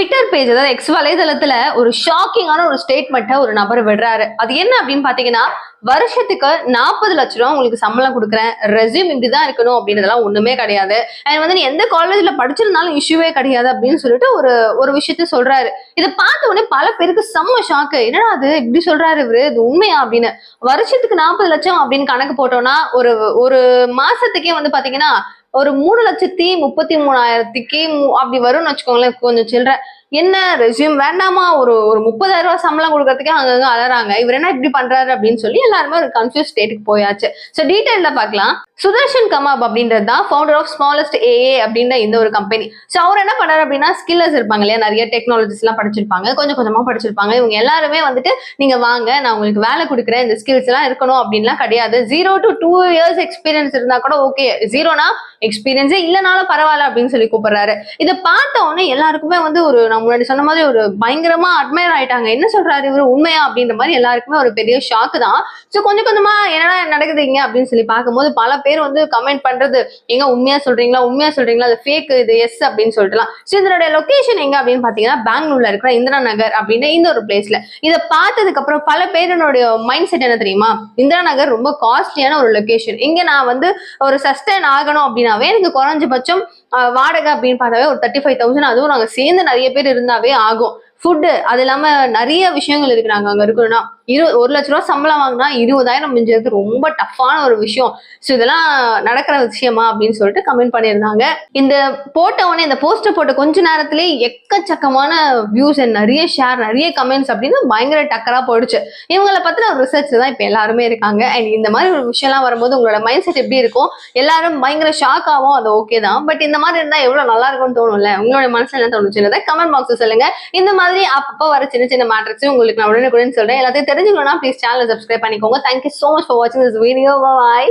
Twitter page அதாவது X வலைதளத்துல ஒரு ஷாக்கிங்கான ஒரு ஸ்டேட்மெண்ட்டை ஒரு நபர் விடுறாரு. அது என்ன அப்படின்னு பாத்தீங்கன்னா வருஷத்துக்கு நாற்பது லட்ச ரூபா உங்களுக்கு சம்பளம் கொடுக்குறேன். ரெஸ்யூம் இப்படிதான் இருக்கணும் அப்படின்றதெல்லாம் ஒண்ணுமே கிடையாது. அண்ட் வந்து நீ எந்த காலேஜ்ல படிச்சிருந்தாலும் இஷ்யூவே கிடையாது அப்படின்னு சொல்லிட்டு ஒரு ஒரு விஷயத்த சொல்றாரு. இதை பார்த்த உடனே பல பேருக்கு செம்ம ஷாக்கு என்னடா அது இப்படி சொல்றாரு இவரு. இது உண்மையா அப்படின்னு. வருஷத்துக்கு நாற்பது லட்சம் அப்படின்னு கணக்கு போட்டோம்னா ஒரு ஒரு மாசத்துக்கே வந்து பாத்தீங்கன்னா ஒரு மூணு லட்சத்தி முப்பத்தி மூணாயிரத்துக்கு அப்படி வரும்னு வச்சுக்கோங்களேன் கொஞ்சம் சில்லற. என்ன ரெஸ்யூம் வேண்டாமா? ஒரு ஒரு முப்பதாயிரம் ரூபாய் சம்பளம் கொடுக்கறதுக்கே அங்கங்க அலறாங்க. இவர் என்ன இப்படி பண்றாரு அப்படின்னு சொல்லி எல்லாருமே ஒரு கன்ஃபியூஸ் ஸ்டேட்டுக்கு போயாச்சு. ஸோ டீட்டெயில பார்க்கலாம். சுதர்ஷன் கமாப் அப்படின்றது தான் ஃபவுண்டர் ஆஃப் ஸ்மாலஸ்ட் ஏஏ அப்படின்ற இந்த ஒரு கம்பெனி ஸோ அவர் என்ன பண்ணார் அப்படின்னா ஸ்கில்லர்ஸ் இருப்பாங்க இல்லையா? நிறைய டெக்னாலஜிஸ் எல்லாம் படிச்சிருப்பாங்க. கொஞ்சம் கொஞ்சமா படிச்சிருப்பாங்க. இவங்க எல்லாருமே வந்துட்டு நீங்க வாங்க நான் உங்களுக்கு வேலை கொடுக்குறேன். இந்த ஸ்கில்ஸ் எல்லாம் இருக்கணும் அப்படின்லாம் கிடையாது. Zero to two years experience இருந்தா கூட ஓகே ஜீரோனா எக்ஸ்பீரியன்ஸே இல்லைனாலும் பரவாயில்ல அப்படின்னு சொல்லி கூப்பிடுறாரு. இதை பார்த்த உடனே எல்லாருக்குமே வந்து ஒரு நான் முன்னாடி சொன்ன மாதிரி ஒரு பயங்கரமா அட்மையர் ஆயிட்டாங்க. என்ன சொல்றாரு இவர்? உண்மையா? அப்படின்ற மாதிரி எல்லாருக்குமே ஒரு பெரிய ஷாக்கு தான். ஸோ கொஞ்சம் கொஞ்சமா என்னடா நடக்குதுங்க அப்படின்னு சொல்லி பார்க்கும்போது பல பேர் பேர் வந்து கமெண்ட் பண்றது எங்க உண்மையா சொல்றீங்களா உண்மையா சொல்றீங்களா அது ஃபேக் இது எஸ் அப்படின்னு சொல்லிட்டுலாம். ஸோ இதனுடைய லொகேஷன் எங்க அப்படின்னு பாத்தீங்கன்னா பெங்களூர்ல இருக்கிற இந்திரா நகர் அப்படின்னு இந்த ஒரு பிளேஸ்ல இதை பார்த்ததுக்கு அப்புறம் பல பேருனுடைய மைண்ட் செட் என்ன தெரியுமா? இந்திரா நகர் ரொம்ப காஸ்ட்லியான ஒரு லொகேஷன் இங்க நான் வந்து ஒரு சஸ்டைன் ஆகணும் அப்படின்னாவே எனக்கு குறைஞ்சபட்சம் வாடகை அப்படின்னு பார்த்தாவே ஒரு தேர்ட்டி ஃபைவ் தௌசண்ட் அதுவும் நாங்கள் சேர்ந்து நிறைய பேர் இருந்தாவே ஆகும். ஃபுட்டு அது இல்லாமல் நிறைய விஷயங்கள் இருக்கு நாங்கள் அங்கே இருக்கணும்னா. இரு ஒரு லட்ச ரூபா சம்பளம் வாங்கினா இருபதாயிரம் மிஞ்சது ரொம்ப டஃப்பான ஒரு விஷயம். ஸோ இதெல்லாம் நடக்கிற விஷயமா அப்படின்னு சொல்லிட்டு கமெண்ட் பண்ணியிருந்தாங்க. இந்த போட்ட உடனே இந்த போஸ்டர் போட்ட கொஞ்ச நேரத்திலேயே எக்கச்சக்கமான வியூஸ் அண்ட் நிறைய ஷேர் நிறைய கமெண்ட்ஸ் அப்படின்னு பயங்கர டக்கரா போயிடுச்சு. இவங்களை பத்தின ஒரு ரிசர்ச் தான் இப்போ எல்லாருமே இருக்காங்க. அண்ட் இந்த மாதிரி ஒரு விஷயம்லாம் வரும்போது உங்களோட மைண்ட் செட் எப்படி இருக்கும்? எல்லாரும் பயங்கர ஷாக் ஆகும் அது ஓகே தான். பட் இந்த மாதிரி இருந்தால் எவ்வளோ நல்லா இருக்கும்னு தோணும்ல? உங்களோட மனசுல என்ன தோணுச்சுன்றதை கமெண்ட் பாக்ஸ் சொல்லுங்க. இந்த மாதிரி அப்பப்போ வர சின்ன சின்ன மேட்டர்ஸ் உங்களுக்கு நான் உடனுக்குடன் சொல்றேன். எல்லாத்தையும் தெரிஞ்சுக்கணும்னா ப்ளீஸ் சேனல் சப்ஸ்கிரைப் பண்ணிக்கோங்க. Thank you so much for வாட்சிங் திஸ் வீடியோ பாய்